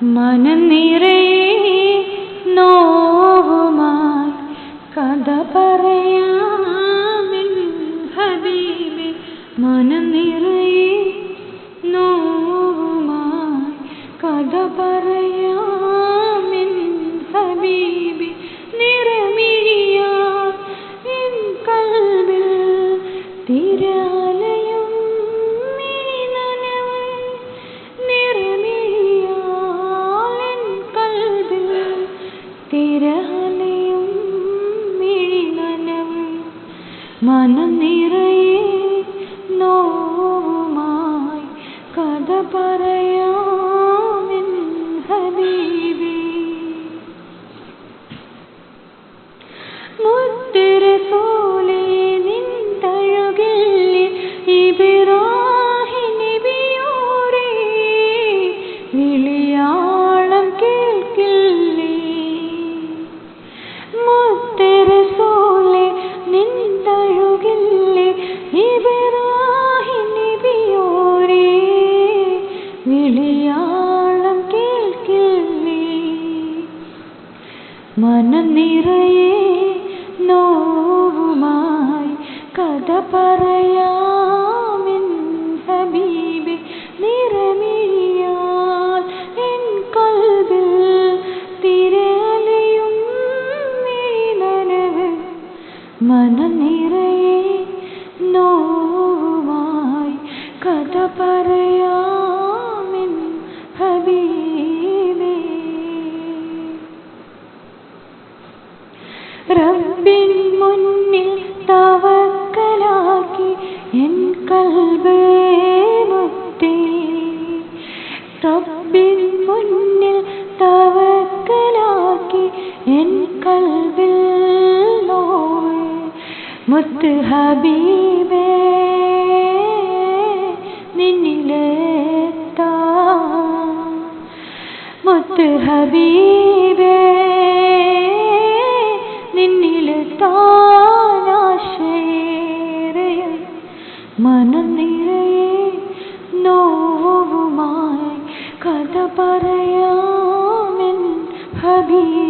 മനം നിറയെ നോവുമായി കഥ പറയാമിൻ ഹബീബി മനം നിറയെ നോവുമായി കഥ പറയാമിൻ ഹബീബി നിറമിഴിയ എൻ കൽവിൽ തിരാലയം മനം നിറയെ നോവുമായി കഥ മനം നിറയെ നോവുമായി കഥ പറയാമെൻ മുത്ത് ഹബീബേ നിന്നിലെത്താ മുത്ത് ഹബീബേ നിന്നിലെത്താനാശേരയ മനം നിറയെ നോവുമായി കഥ പറയാമെൻ ഹബീബേ.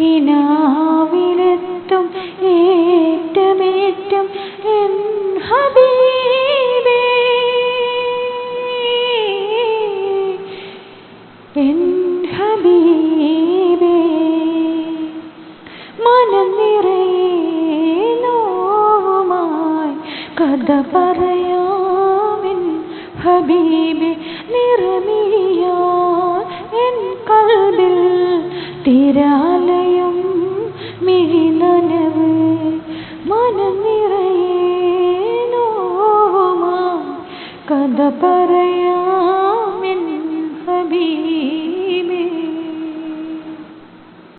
കിനാവിലെത്തും ഏറ്റമേറ്റം എൻ ഹബീബേ. എൻ ഹബീബേ. മനം നിറയെ നോവുമായി കഥ പറയാമെൻ ഹബീബേ. നിറമിഴിയാ തിരാലയം മിഴിനനവ് മനം നിറയെ കഥ പറയാ